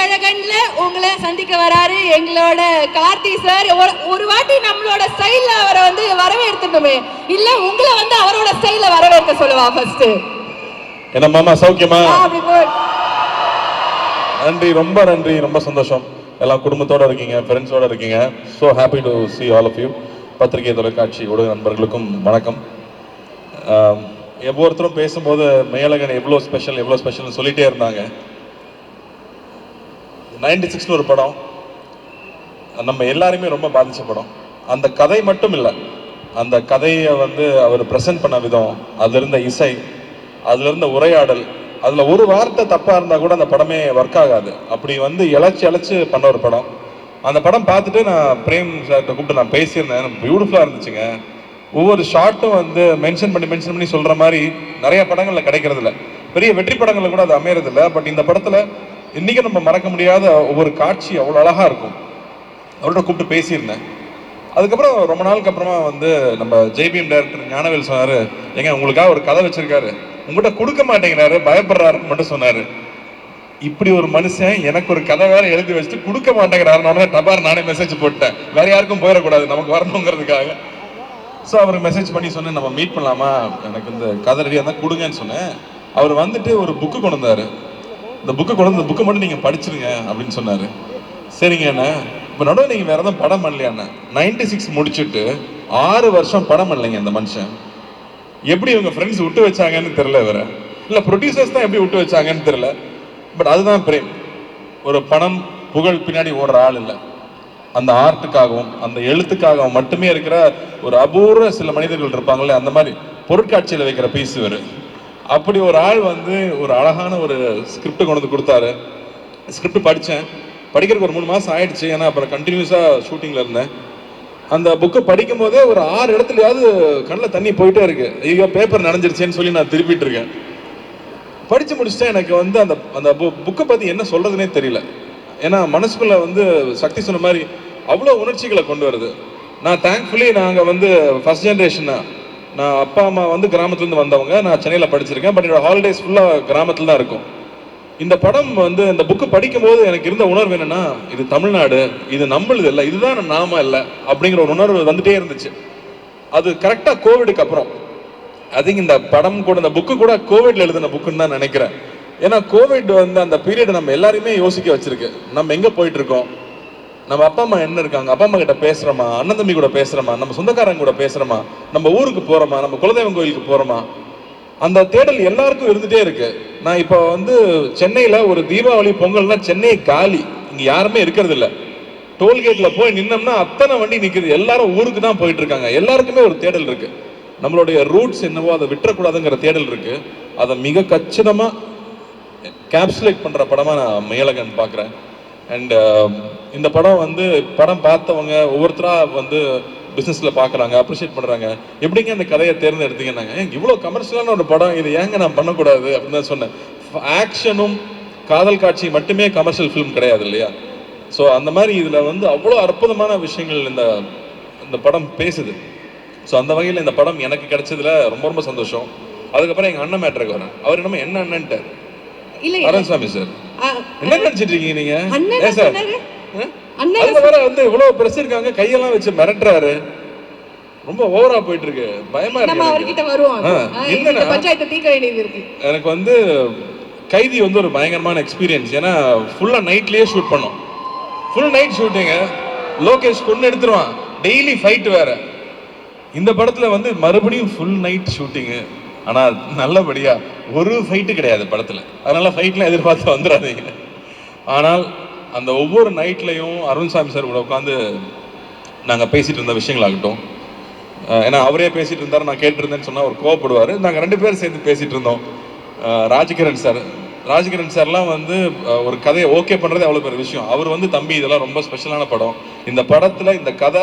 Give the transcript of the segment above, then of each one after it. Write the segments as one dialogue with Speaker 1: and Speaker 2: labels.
Speaker 1: மெய்யழகன்ல உங்களை சந்திக்க வராரு எங்களோட கார்த்தி சார். ஒரு வாட்டி நம்மளோட ஸ்டைல்ல அவரை வந்து வரவேற்றுட்டுமே இல்ல உங்களை வந்து அவரோட ஸ்டைல்ல வரவேற்க சொல்லுவா ஃபர்ஸ்ட்
Speaker 2: என்ன மாமா சௌக்கியமா? நன்றி ரொம்ப நன்றி ரொம்ப சந்தோஷம். எல்லாம் குடும்பத்தோட இருக்கீங்க ஃப்ரெண்ட்ஸோட இருக்கீங்க. So happy to see all of you பத்திரிகை தொலைக்காட்சி ஊடக நண்பர்களுக்கும் வணக்கம். ஒவ்வொருத்தரும் பேசும்போது மேலகன் எவ்வளோ ஸ்பெஷல் எவ்வளோ ஸ்பெஷல்னு சொல்லிட்டே இருந்தாங்க. நைன்டி சிக்ஸ்னு ஒரு படம். நம்ம எல்லாருமே ரொம்ப பாதித்த படம். அந்த கதை மட்டும் இல்லை. அந்த கதையை வந்து அவர் ப்ரெசென்ட் பண்ண விதம் அதில் இருந்த இசை அதில் இருந்த உரையாடல் அதில் ஒரு வார்த்தை தப்பாக இருந்தால் கூட அந்த படமே ஒர்க் ஆகாது. அப்படி வந்து இழைச்சி இழைச்சி பண்ண ஒரு படம். அந்த படம் பார்த்துட்டு நான் பிரேம் சார்கிட்ட கூப்பிட்டு நான் பேசியிருந்தேன். பியூட்டிஃபுல்லாக இருந்துச்சுங்க. ஒவ்வொரு ஷார்ட்டும் வந்து மென்ஷன் பண்ணி மென்ஷன் பண்ணி சொல்கிற மாதிரி நிறைய படங்களில் கிடைக்கிறதில்ல. பெரிய வெற்றி படங்களில் கூட அது அமையறது பட் இந்த படத்தில் இன்றைக்கி நம்ம மறக்க முடியாத ஒவ்வொரு காட்சி அவ்வளோ அழகாக இருக்கும். அவர்கிட்ட கூப்பிட்டு பேசியிருந்தேன். அதுக்கப்புறம் ரொம்ப நாளுக்கு அப்புறமா வந்து நம்ம ஜெய்பிஎம் டைரக்டர் ஞானவேல் சொன்னார் ஏங்க உங்களுக்காக ஒரு கதை வச்சுருக்காரு. உங்கள்கிட்ட கொடுக்க மாட்டேங்கிறாரு பயப்படுறாருன்னு மட்டும் சொன்னார். இப்படி ஒரு மனுஷன் எனக்கு ஒரு கதை வேற எழுதி வச்சுட்டு கொடுக்க மாட்டேங்கிறாருனால டபார் நானே மெசேஜ் போட்டேன் வேற யாருக்கும் போயிடக்கூடாது. நமக்கு வரணுங்கிறதுக்காக. ஸோ அவருக்கு மெசேஜ் பண்ணி சொன்னேன் நம்ம மீட் பண்ணலாமா? எனக்கு இந்த கதை ரெடியாக இருந்தால் கொடுங்கன்னு சொன்னேன். அவர் வந்துட்டு ஒரு புக்கு கொண்டு வந்தார். இந்த புக்கை கொண்டு இந்த புக்கை மட்டும் நீங்கள் படிச்சிருங்க அப்படின்னு சொன்னார். சரிங்க அண்ணா. இப்போ நடுவில் நீங்கள் வேறு எதுவும் படம் பண்ணலையாண்ணா நைன்டி சிக்ஸ் முடிச்சுட்டு ஆறு வருஷம் படம் பண்ணலைங்க இந்த மனுஷன். எப்படி இவங்க ஃப்ரெண்ட்ஸ் விட்டு வச்சாங்கன்னு தெரில வேற இல்லை ப்ரொடியூசர்ஸ் தான் எப்படி விட்டு வச்சாங்கன்னு தெரில பட் அதுதான் பிரேம். ஒரு பணம் புகழ் பின்னாடி ஓடுற ஆள் இல்லை. அந்த ஆர்ட்டுக்காகவும் அந்த எழுத்துக்காகவும் மட்டுமே இருக்கிற ஒரு அபூர்வ சில மனிதர்கள் இருப்பாங்களே அந்த மாதிரி பொருட்காட்சியில் வைக்கிற பீஸ் வரும் அப்படி ஒரு ஆள் வந்து ஒரு அழகான ஒரு ஸ்கிரிப்டை கொண்டு வந்து கொடுத்தாரு. ஸ்கிரிப்ட் படித்தேன் படிக்கிறதுக்கு ஒரு மூணு மாதம் ஆயிடுச்சு. ஏன்னா அப்புறம் கண்டினியூஸாக ஷூட்டிங்கில் இருந்தேன். அந்த புக்கை படிக்கும் போதே ஒரு ஆறு இடத்துலையாவது கண்ணில் தண்ணி போயிட்டே இருக்கு. ஐயோ பேப்பர் நனைஞ்சிருச்சேன்னு சொல்லி நான் திருப்பிட்டு இருக்கேன். படித்து முடிச்சுட்டா எனக்கு வந்து அந்த அந்த புக்கை பற்றி என்ன சொல்கிறதுனே தெரியல. ஏன்னா மனசுக்குள்ளே வந்து சக்தி சொன்ன மாதிரி அவ்வளோ உணர்ச்சிகளை கொண்டு வருது. நான் தேங்க்ஃபுல்லி நாங்கள் வந்து ஃபர்ஸ்ட் ஜென்ரேஷன் நான் அப்பா அம்மா வந்து கிராமத்துலேருந்து வந்தவங்க. நான் சென்னையில் படிச்சிருக்கேன். பட் என்னோடய ஹாலிடேஸ் ஃபுல்லாக கிராமத்தில் தான் இருக்கும். இந்த படம் வந்து இந்த புக்கு படிக்கும்போது எனக்கு இருந்த உணர்வு என்னென்னா இது தமிழ்நாடு இது நம்மளுது இல்லை இதுதான் நாம இல்லை அப்படிங்கிற ஒரு உணர்வு வந்துட்டே இருந்துச்சு. அது கரெக்டாக கோவிடுக்கு அப்புறம். ஐ திங்க் இந்த படம் கூட இந்த புக்கு கூட கோவிட்ல எழுதின புக்குன்னு தான் நினைக்கிறேன். ஏன்னா கோவிட் வந்து அந்த பீரியட் நம்ம எல்லாரையுமே யோசிக்க வச்சிருக்கு. நம்ம எங்கே போயிட்டு இருக்கோம்? நம்ம அப்பா அம்மா என்ன இருக்காங்க? அப்பா அம்மா கிட்ட பேசுறோமா? அண்ணன் தம்பி கூட பேசுறோமா? நம்ம சொந்தக்காரங்க கூட பேசுறோமா? நம்ம ஊருக்கு போறோமா? நம்ம குலதெய்வம் கோயிலுக்கு போறோமா? அந்த தேடல் எல்லாருக்கும் இருந்துட்டே இருக்கு. நான் இப்போ வந்து சென்னையில ஒரு தீபாவளி பொங்கல்னா சென்னை காலி. இங்க யாருமே இருக்கிறது இல்ல. டோல்கேட்ல போய் நின்னோம்னா அத்தனை வண்டி நிக்குது. எல்லாரும் ஊருக்கு தான் போயிட்டு இருக்காங்க. எல்லாருக்குமே ஒரு தேடல் இருக்கு. நம்மளுடைய ரூட்ஸ் என்னவோ அதை விட்டுறக்கூடாதுங்கிற தேடல் இருக்கு. அதை மிக கச்சிதமா கேப்சுலேட் பண்ற படமா நான் மேலகன் பார்க்குறேன். அண்ட் இந்த படம் வந்து படம் பார்த்தவங்க ஒவ்வொருத்தரா வந்து பிஸ்னஸில் பார்க்குறாங்க அப்ரிஷியேட் பண்ணுறாங்க எப்படிங்க இந்த கதையை தேர்ந்தெடுத்தீங்கன்னாங்க? ஏங்க இவ்வளோ கமர்ஷியலான ஒரு படம் இது ஏங்க நான் பண்ணக்கூடாது அப்படின்னு தான் சொன்னேன். ஆக்ஷனும் காதல் காட்சி மட்டுமே கமர்ஷியல் ஃபிலிம் கிடையாது இல்லையா? ஸோ அந்த மாதிரி இதில் வந்து அவ்வளோ அற்புதமான விஷயங்கள் இந்த இந்த படம் பேசுது. ஸோ அந்த வகையில் இந்த படம் எனக்கு கிடைச்சதுல ரொம்ப ரொம்ப சந்தோஷம். அதுக்கப்புறம் எங்கள் அண்ணன் மேட்ருக்கு வரேன் அவர் என்னமோ என்ன அண்ணன்ட்டார். அருண்சாமி சார். என்ன நினைச்சிட்டு இருக்கீங்க நீங்க?
Speaker 1: அண்ணன்
Speaker 2: ஏன் சார்? அதுல வேற வந்து இவ்வளவு பிரஸ் இருக்காங்க. கையெல்லாம் வச்சு மிரட்டுறாரு. ரொம்ப ஓவரா போயிட்டு இருக்கு பயமா இருக்கு எனக்கு. வந்து கைதி வந்து ஒரு பயங்கரமான எக்ஸ்பீரியன்ஸ் ஏன்னா ஃபுல்லா நைட்லயே ஷூட் பண்ணோம். ஃபுல் நைட் ஷூட்டிங்க லோகேஷ் கொண்டு எடுத்துருவான். டெய்லி ஃபைட் வேற. இந்த படத்துல வந்து மறுபடியும் ஃபுல் நைட் ஷூட்டிங்கு ஆனா நல்லபடியா ஒரு ஃபைட்டு கிடையாது படத்துல. அதனால ஃபைட்லாம் எதிர்பார்த்து வந்துடாதீங்க ஆனால் அந்த ஒவ்வொரு நைட்லையும் அருண்சாமி சார் கூட உட்காந்து நாங்கள் பேசிகிட்டு இருந்த விஷயங்களாகட்டும். ஏன்னா அவரே பேசிகிட்டு இருந்தார் நான் கேட்டிருந்தேன்னு சொன்னால் அவர் கோவப்படுவார். நாங்கள் ரெண்டு பேரும் சேர்ந்து பேசிகிட்டு இருந்தோம். ராஜகிரண் சார். ராஜகிரண் சார்லாம் வந்து ஒரு கதையை ஓகே பண்ணுறது அவ்வளோ பெரிய விஷயம். அவர் வந்து தம்பி இதெல்லாம் ரொம்ப ஸ்பெஷலான படம். இந்த படத்தில் இந்த கதை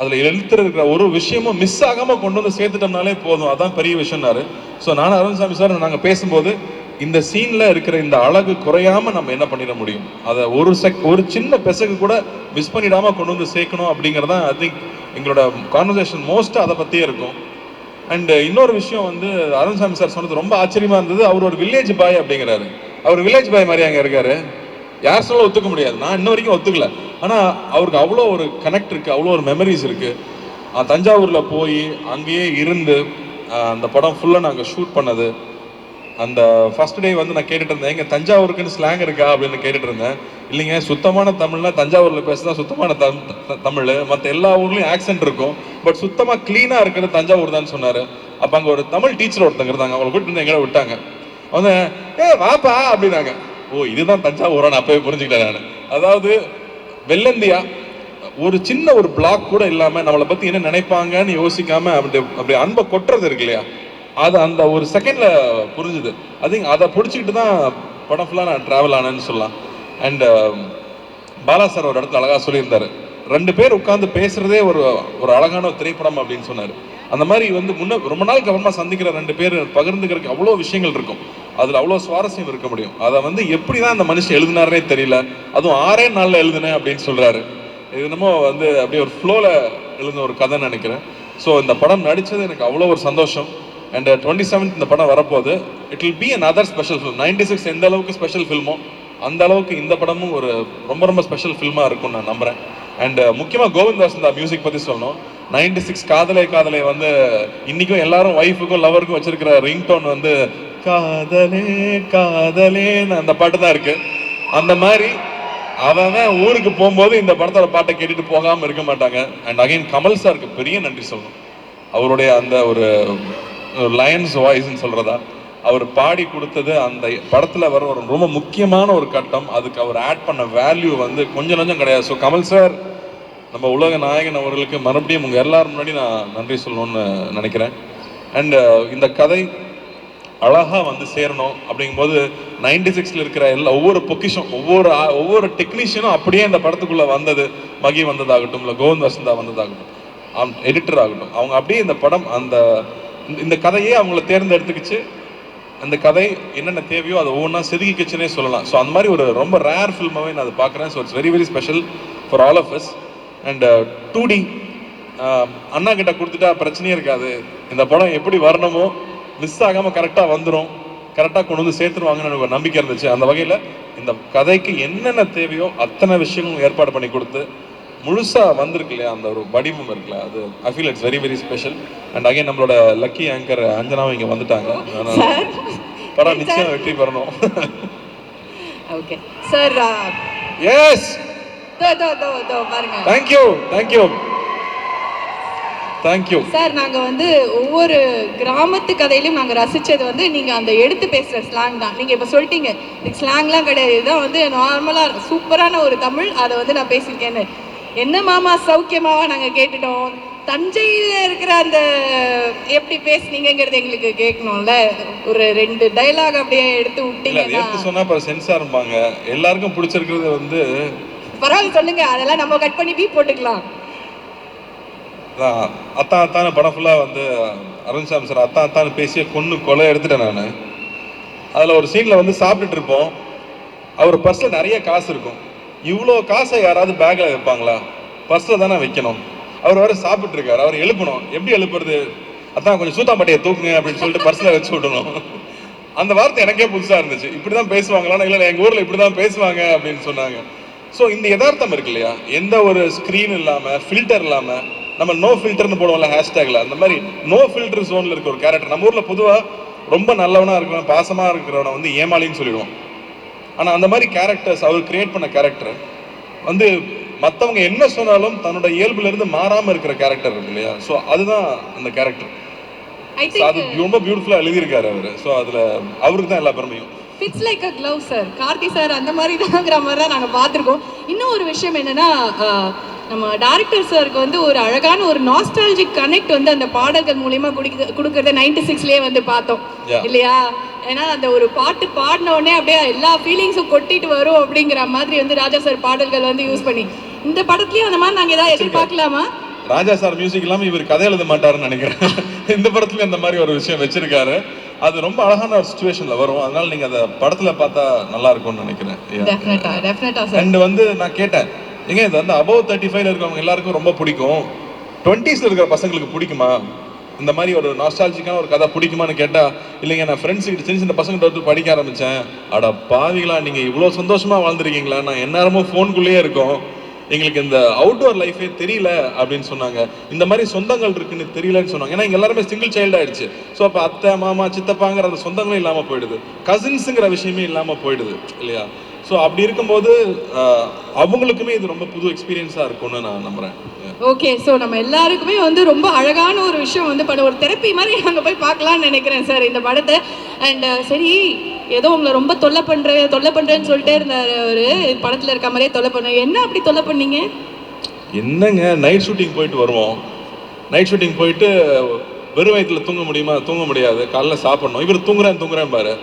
Speaker 2: அதுல எழுத்துருக்கிற ஒரு விஷயமும் மிஸ் ஆகாமல் கொண்டு வந்து சேர்த்துட்டோம்னாலே போதும். அதான் பெரிய விஷயம்னாரு. ஸோ நானும் அருண்சாமி சார் நாங்கள் பேசும்போது இந்த சீனில் இருக்கிற இந்த அழகு குறையாம நம்ம என்ன பண்ணிட முடியும்? அதை ஒரு செக் ஒரு சின்ன பெசகு கூட மிஸ் பண்ணிடாமல் கொண்டு வந்து சேர்க்கணும் அப்படிங்கறதான் ஐ திங்க் எங்களோட கான்வர்சேஷன் மோஸ்ட்டாக அதை பற்றியே இருக்கும். அண்ட் இன்னொரு விஷயம் வந்து அருண்சாமி சார் சொன்னது ரொம்ப ஆச்சரியமாக இருந்தது. அவர் ஒரு வில்லேஜ் பாய் அப்படிங்கிறாரு. அவர் வில்லேஜ் பாய் மாதிரி அங்கே இருக்காரு. யார் சொல்ல ஒத்துக்க முடியாது. நான் இன்ன வரைக்கும் ஒத்துக்கல. ஆனால் அவருக்கு அவ்வளோ ஒரு கனெக்ட் இருக்குது அவ்வளோ ஒரு மெமரிஸ் இருக்குது தஞ்சாவூரில் போய் அங்கேயே இருந்து அந்த படம் ஃபுல்லாக நாங்கள் ஷூட் பண்ணது. அந்த ஃபர்ஸ்ட் டே வந்து நான் கேட்டுட்டு இருந்தேன். எங்க தஞ்சாவூருக்குன்னு ஸ்லாங் இருக்கா அப்படின்னு கேட்டுட்டு இருந்தேன். இல்லைங்க சுத்தமான தமிழ்னா தஞ்சாவூர்ல பேசுனா சுத்தமான தம் த- தமிழ். மற்ற எல்லா ஊர்லயும் ஆக்சென்ட் இருக்கும். பட் சுத்தமா க்ளீனாக இருக்கிறது தஞ்சாவூர் தான் சொன்னாரு. அப்ப அங்க ஒரு தமிழ் டீச்சர் ஒருத்தங்க இருந்தாங்க. அவங்களை கூட்டிட்டு வந்து எங்களை விட்டாங்க. அவங்க ஏ வாப்பா அப்படின்னாங்க. ஓ இதுதான் தஞ்சாவூரா? நான் அப்பவே புரிஞ்சுக்கிட்டேன் நான். அதாவது வெள்ளந்தியா ஒரு சின்ன ஒரு பிளாக் கூட இல்லாமல் நம்மளை பற்றி என்ன நினைப்பாங்கன்னு யோசிக்காமல் அப்படி அப்படி அன்பை கொட்டுறது இருக்கு இல்லையா? அது அந்த ஒரு செகண்டில் புரிஞ்சுது. அது அதை பிடிச்சிக்கிட்டு தான் படம் ஃபுல்லாக நான் ட்ராவல் ஆனேன்னு சொல்லலாம். அண்டு um, பாலா சார் ஒரு இடத்துல அழகாக சொல்லியிருந்தார். ரெண்டு பேர் உட்காந்து பேசுகிறதே ஒரு ஒரு அழகான ஒரு திரைப்படம் அப்படின்னு சொன்னார். அந்த மாதிரி வந்து முன்ன ரொம்ப நாளுக்கு அப்புறமா சந்திக்கிற ரெண்டு பேர் பகிர்ந்துக்கிறதுக்கு அவ்வளோ விஷயங்கள் இருக்கும். அதில் அவ்வளோ சுவாரஸ்யம் இருக்க முடியும். அதை வந்து எப்படி தான் அந்த மனுஷன் எழுதினாரே தெரியல. அதுவும் ஆறே நாளில் எழுதுனேன் அப்படின்னு சொல்கிறாரு இது என்னமோ வந்து அப்படியே ஒரு ஃப்ளோவில் எழுதின ஒரு கதைன்னு நினைக்கிறேன். ஸோ இந்த படம் நடித்தது எனக்கு அவ்வளோ ஒரு சந்தோஷம். அண்ட் டுவெண்ட்டி செவன்த் இந்த படம் வரப்போகுது. It will be another special film ninety six எந்த அளவுக்கு ஸ்பெஷல் ஃபில்மோ அந்த அளவுக்கு இந்த படமும் ஒரு ரொம்ப ரொம்ப ஸ்பெஷல் ஃபில்மாக இருக்கும்னு நான் நம்புகிறேன் அண்ட் uh, முக்கியமாக கோவிந்த் வசந்தா மியூசிக் பற்றி சொல்லணும். நைன்டி சிக்ஸ் காதலே காதலே வந்து இன்றைக்கும் எல்லாரும் ஒய்ஃபுக்கும் லவருக்கும் வச்சிருக்கிற ரிங்டோன் வந்து காதலே காதலேன்னு அந்த பாட்டு தான் இருக்குது அந்த மாதிரி அவன் ஊருக்கு போகும்போது இந்த படத்தோட பாட்டை கேட்டுட்டு போகாமல் இருக்க மாட்டாங்க. அண்ட் அகைன் கமல் சாருக்கு பெரிய நன்றி சொல்லணும். அவருடைய அந்த ஒரு லயன்ஸ் வாய்ஸ்ன்னு சொல்கிறதா அவர் பாடி கொடுத்தது அந்த படத்தில் வர ஒரு ரொம்ப முக்கியமான ஒரு கட்டம். அதுக்கு அவர் ஆட் பண்ண வேல்யூ வந்து கொஞ்சம் நஞ்சம் கிடையாது. ஸோ கமல் சார் நம்ம உலக நாயகன் அவர்களுக்கு மறுபடியும் உங்கள் எல்லாரும் முன்னாடி நான் நன்றி சொல்லணும்னு நினைக்கிறேன். அண்டு uh, இந்த கதை அழகாக வந்து சேரணும் அப்படிங்கும்போது நைன்டி சிக்ஸில் இருக்கிற எல்லா ஒவ்வொரு பொக்கிஷம் ஒவ்வொரு ஒவ்வொரு டெக்னீஷியனும் அப்படியே இந்த படத்துக்குள்ளே வந்தது. மகி வந்ததாகட்டும் இல்லை கோவிந்த் வசந்தா வந்ததாகட்டும். எடிட்டர் ஆகட்டும். அவங்க அப்படியே இந்த படம் அந்த இந்த- கதையே அவங்கள தேர்ந்தெடுத்துக்கிச்சு. அந்த கதை என்னென்ன தேவையோ அதை ஒவ்வொன்றா செதுக்கிக்கிச்சுனே சொல்லலாம். ஸோ அந்த மாதிரி ஒரு ரொம்ப ரேர் ஃபில்மாகவே நான் அதை பார்க்குறேன். So it's very very special for all of us and two D அண்ணா கிட்ட கொடுத்துட்டா பிரச்சனையே இருக்காது. இந்த படம் எப்படி வரணுமோ மிஸ் ஆகாமல் கரெக்டாக வந்துடும் கரெக்டாக கொண்டு வந்து சேர்த்துருவாங்கன்னு எனக்கு ஒரு நம்பிக்கை இருந்துச்சு. அந்த வகையில் இந்த கதைக்கு என்னென்ன தேவையோ அத்தனை விஷயங்களும் ஏற்பாடு பண்ணி கொடுத்து முழுசா வந்திருக்கு இல்லையா? அந்த ஒரு வடிவம் இருக்குல்ல அது I feel it's very very special and again நம்மளோட லக்கி ஆங்கர் அஞ்சனாவும் இங்கே வந்துட்டாங்க. படம் நிச்சயம் வெற்றி பெறணும்.
Speaker 1: Okay sir
Speaker 2: yes thank you thank you thank you
Speaker 1: sir நாங்க வந்து ஒவ்வொரு கிராமத்து கதையிலும் நாங்க ரசிச்சது வந்து நீங்க அந்த எடுத்து பேசுற ஸ்லாங் தான். நீங்க இப்ப சொல்லிட்டீங்க ஸ்லாங்லாம் கிடையாது. இதுதான் வந்து நார்மலா சூப்பரான ஒரு தமிழ் அதை வந்து நான் பேசியிருக்கேன்னு. என்ன மாமா சௌக்கியமாவா நாங்க கேட்டுட்டோம்? தஞ்சையில இருக்கிற அந்த எப்படி பேசுனீங்கங்கிறது எங்களுக்கு கேட்கணும்ல. ஒரு ரெண்டு டைலாக் அப்படியே எடுத்து
Speaker 2: எடுத்து சொன்னா அப்புறம் சென்சார் இருப்பாங்க. எல்லாருக்கும் பிடிச்சிருக்கிறது வந்து
Speaker 1: பரவாயில்ல சொல்லுங்க. அதெல்லாம் நம்ம கட் பண்ணி பீப் போட்டுக்கலாம்.
Speaker 2: அத்தான் அத்தான படம் ஃபுல்லாக வந்து அருண்சாமி சார் அத்தான் அத்தான்னு பேசிய கொன்று கொலை எடுத்துட்டேன் நான். அதில் ஒரு சீனில் வந்து சாப்பிட்டுட்டு இருப்போம். அவர் பர்ஸில் நிறைய காசு இருக்கும். இவ்வளோ காசை யாராவது பேக்கில் வைப்பாங்களா பர்ஸில் தானே வைக்கணும். அவர் வேறு சாப்பிட்ருக்கார் அவர் எழுப்பணும். எப்படி எழுப்புறது? அதான் கொஞ்சம் சூத்தாம்பட்டியை தூக்குங்க அப்படின்னு சொல்லிட்டு பர்ஸில் வச்சு விடணும். அந்த வார்த்தை எனக்கே புதுசாக இருந்துச்சு. இப்படி தான் பேசுவாங்களா? இல்லை இல்லை எங்கள் ஊரில் இப்படி தான் பேசுவாங்க அப்படின்னு சொன்னாங்க. ஸோ இந்த யதார்த்தம் இருக்கு இல்லையா? எந்த ஒரு ஸ்க்ரீன் இல்லாமல் ஃபில்டர் இல்லாமல் நம்ம நோ ஃபில்டர்னு போடுவோம்ல ஹேஷ்டேக்ல அந்த மாதிரி நோ ஃபில்டர் ஜோனில் இருக்க ஒரு கேரக்டர் நம்ம ஊரில் பொதுவாக ரொம்ப நல்லவனாக இருக்கிறவன் பாசமாக இருக்கிறவனை வந்து ஏமாளின்னு சொல்லிடுவோம். ஆனால் அந்த மாதிரி கேரக்டர்ஸ் அவர் கிரியேட் பண்ண கேரக்டர் வந்து மற்றவங்க என்ன சொன்னாலும் தன்னோட இயல்புல இருந்து மாறாமல் இருக்கிற கேரக்டர் இருக்கு இல்லையா? ஸோ அதுதான் அந்த கேரக்டர் அது ரொம்ப பியூட்டிஃபுல்லாக எழுதியிருக்காரு அவர். ஸோ அதில் அவருக்கு தான் எல்லா பெருமையும்.
Speaker 1: Fits like a glove sir Karthi sir அந்த மாதிரி தாங்கிற மாதிரி தான் நாங்கள் பார்த்துருக்கோம். இன்னும் ஒரு விஷயம் என்னன்னா நம்ம டேரக்டர் சாருக்கு வந்து ஒரு அழகான ஒரு நாஸ்டாலஜிக் கனெக்ட் வந்து அந்த பாடல்கள் மூலியமா குடிக்க கொடுக்கறத நைன்டி சிக்ஸ்லேயே வந்து பார்த்தோம். இல்லையா? ஏன்னா அந்த ஒரு பாட்டு பாடின உடனே அப்படியே எல்லா ஃபீலிங்ஸும் கொட்டிட்டு வரும் அப்படிங்கிற மாதிரி வந்து ராஜா சார் பாடல்கள் வந்து யூஸ் பண்ணி. இந்த படத்துலயும் அந்த மாதிரி நாங்க ஏதாவது எதிர்பார்க்கலாமா?
Speaker 2: ராஜா சார் மியூசிக் இல்லாம இவர் கதை எழுத மாட்டாருன்னு நினைக்கிறேன். இந்த படத்துல இந்த மாதிரி ஒரு விஷயம் வச்சிருக்காரு. அது ரொம்ப அழகான ஒரு சுச்சுவேஷன்ல வரும். அதனால நீங்க அதை படத்துல பார்த்தா நல்லா இருக்கும்னு நினைக்கிறேன். அண்ட் வந்து நான் கேட்டேன் ஏங்க இது வந்து அபவ் தேர்ட்டி ஃபைவ்ல இருக்கவங்க எல்லாருக்கும் ரொம்ப பிடிக்கும்? டுவெண்ட்டீஸ்ல இருக்கிற பசங்களுக்கு பிடிக்குமா? இந்த மாதிரி ஒரு நாஸ்டாலஜிக்கான ஒரு கதை பிடிக்குமான்னு கேட்டால் இல்லைங்க நான் ஃப்ரெண்ட்ஸ் கிட்ட சின்ன சின்ன பசங்க வந்து படிக்க ஆரம்பித்தேன் அட பாவிகளா நீங்கள் இவ்வளோ சந்தோஷமாக வாழ்ந்துருக்கீங்களா? நான் எந்நேரமும் ஃபோனுக்குள்ளேயே இருக்கோம். எங்களுக்கு இந்த அவுட்டோர் லைஃபே தெரியல அப்படின்னு சொன்னாங்க. இந்த மாதிரி சொந்தங்கள் இருக்குன்னு தெரியலன்னு சொன்னாங்க. ஏன்னா இங்க எல்லாருமே சிங்கிள் சைல்டு ஆயிடுச்சு. ஸோ அப்போ அத்தை மாமா சித்தப்பாங்கிற அந்த சொந்தங்களும் இல்லாமல் போயிடுது. கசின்ஸுங்கிற விஷயமே இல்லாமல் போயிடுது இல்லையா? ஸோ அப்படி இருக்கும்போது அவங்களுக்குமே இது ரொம்ப புது எக்ஸ்பீரியன்ஸாக இருக்கும்னு நான் நம்புறேன்.
Speaker 1: ஓகே ஸோ நம்ம எல்லாருக்குமே வந்து ரொம்ப அழகான ஒரு விஷயம் வந்து பண்ண ஒரு தெரப்பி மாதிரி நாங்கள் போய் பார்க்கலாம்னு நினைக்கிறேன் சார் இந்த படத்தை. அண்ட் uh, சரி ஏதோ உங்களை ரொம்ப தொல்லை பண்ணுறேன் தொல்லை பண்ணுறேன்னு சொல்லிட்டே இருந்தார் அவர். படத்தில் இருக்க மாதிரியே தொல்லை பண்ணுறேன் என்ன அப்படி தொல்லை பண்ணீங்க?
Speaker 2: என்னங்க நைட் ஷூட்டிங் போயிட்டு வருவோம். நைட் ஷூட்டிங் போயிட்டு வெறும் வயிற்றுல தூங்க முடியுமா? தூங்க முடியாது. காலைல சாப்பிடணும். இவர் தூங்குறேன் தூங்குறேன் பாரு.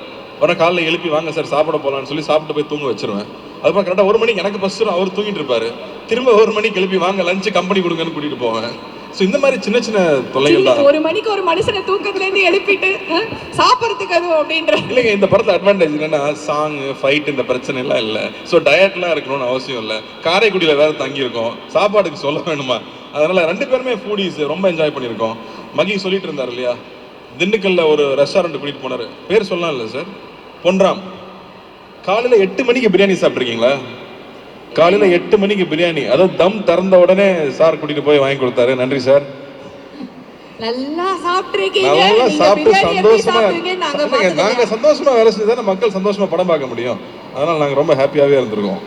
Speaker 2: உடனே காலைல எழுப்பி வாங்க சார் சாப்பிட போகலான்னு சொல்லி சாப்பிட்டு போய் தூங்க வச்சிருவேன். அதுக்கப்புறம் கரெக்டாக ஒரு மணிக்கு எனக்கு பஸ் அவர் தூங்கிட்டு இருப்பாரு. திரும்ப ஒரு மணிக்கு எழுப்பி வாங்க லஞ்சு கம்பெனி கொடுங்கன்னு கூட்டிட்டு போவேன். ஸோ இந்த மாதிரி சின்ன சின்ன தொல்லைகள் தான்.
Speaker 1: ஒரு மணிக்கு ஒரு மனுஷனை தூக்கத்துலேருந்து எழுப்பிட்டு சாப்பிட்றதுக்கு அதுவும் அப்படின்ற.
Speaker 2: இல்லைங்க இந்த படத்துல அட்வான்டேஜ் என்னன்னா சாங் ஃபைட் இந்த பிரச்சனை எல்லாம் இல்லை ஸோ டயட்லாம் இருக்கணும்னு அவசியம் இல்லை. காரைக்குடியில் வேற தங்கியிருக்கோம். சாப்பாடுக்கு சொல்ல வேணுமா? அதனால ரெண்டு பேருமே ஃபூடிஸ் ரொம்ப என்ஜாய் பண்ணியிருக்கோம். மகி சொல்லிட்டு இருந்தார் இல்லையா? திண்டுக்கல்ல ஒரு ரெஸ்டாரண்ட் கூட்டிட்டு போனாரு. பேர் சொல்லலாம் இல்லை சார் பொன்ராம். காலையில எட்டு மணிக்கு பிரியாணி சாப்பிட்ருக்கீங்களா காலையில எட்டு மணிக்கு பிரியாணி. அதாவது தம் திறந்த உடனே சார் கூட்டிட்டு போய் வாங்கி கொடுத்தாரு. நன்றி சார்.
Speaker 1: நல்லா
Speaker 2: சாப்பிட்டு சந்தோஷமா நாங்க சந்தோஷமா வேலை செஞ்சு தானே மக்கள் சந்தோஷமா படம் பார்க்க முடியும். அதனால நாங்க ரொம்ப ஹாப்பியாவே இருந்திருக்கோம்.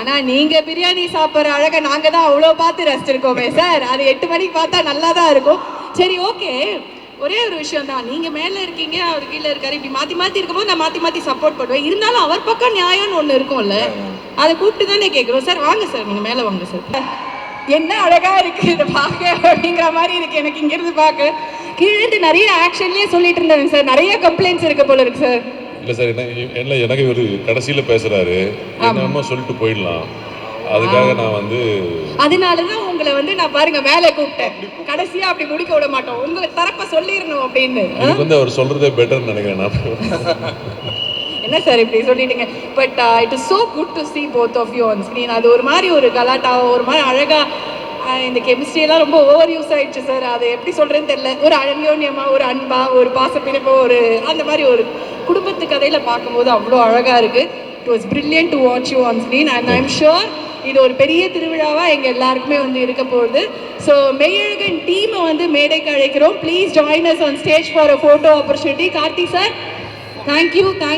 Speaker 1: ஆனா நீங்க பிரியாணி சாப்பிடுற அழகை நாங்க தான் அவ்வளோ பார்த்து ரசிச்சிருக்கோமே சார். அது எட்டு மணிக்கு பார்த்தா நல்லா தான் இருக்கும். சரி ஓகே. ஒரே ஒரு விஷயம் தான். நீங்க மேல இருக்கீங்க அவர் கீழே இருக்காரு இப்படி மாத்தி மாத்தி இருக்கும்போது நான் மாத்தி மாத்தி சப்போர்ட் பண்ணுவேன். இருந்தாலும் அவர் பக்கம் நியாயம்னு ஒண்ணு இருக்கும்ல அதை கூப்பிட்டு தானே கேட்குறோம் சார் வாங்க சார் நீங்க மேல வாங்க சார். என்ன அழகா இருக்கு இதை பார்க்க அப்படிங்கிற மாதிரி இருக்கு. எனக்கு இங்க இருந்து பார்க்க. கீழே இருந்து நிறைய ஆக்ஷன்லயே சொல்லிட்டு இருந்தேன் சார். நிறைய கம்ப்ளைண்ட்ஸ் இருக்கு போல இருக்கு சார்.
Speaker 3: இல்லை சார் என்ன என்ன எனக்கு இவர் கடைசியில் பேசுகிறாரு என்னமோ சொல்லிட்டு போயிடலாம். அதுக்காக நான் வந்து
Speaker 1: அதனாலதான் உங்களை வந்து நான் பாருங்க மேலே கூப்பிட்டேன். கடைசியா அப்படி முடிக்க விட மாட்டோம். உங்களை தரப்ப சொல்லிடணும் அப்படின்னு.
Speaker 3: எனக்கு வந்து அவர் சொல்கிறதே பெட்டர்னு நினைக்கிறேன் நான்.
Speaker 1: என்ன சார் இப்படி சொல்லிட்டீங்க? But it is so good to see both of you on screen அது ஒரு மாதிரி ஒரு கலாட்டா ஒரு மாதிரி அழகா uh, இந்த கெமிஸ்ட்ரி எல்லாம் ரொம்ப ஓவர் யூஸ் ஆயிடுச்சு சார். அது எப்படி சொல்றேன்னு தெரியல. ஒரு அழகியோன்யமா ஒரு அன்பா ஒரு பாசப்பிணைப்பு ஒரு அந்த மாதிரி ஒரு குடும்பத்து கதையில பார்க்கும்போது அவ்வளோ அழகா இருக்கு. It was brilliant to watch you on screen and I'm sure இது ஒரு பெரிய திருவிழாவா எங்க எல்லாருக்குமே வந்து இருக்க போகுது. ஸோ மெய்யழகன் டீமை வந்து மேடைக்கு அழைக்கிறோம். Please join us on stage for a photo opportunity Karthi sir thank you thank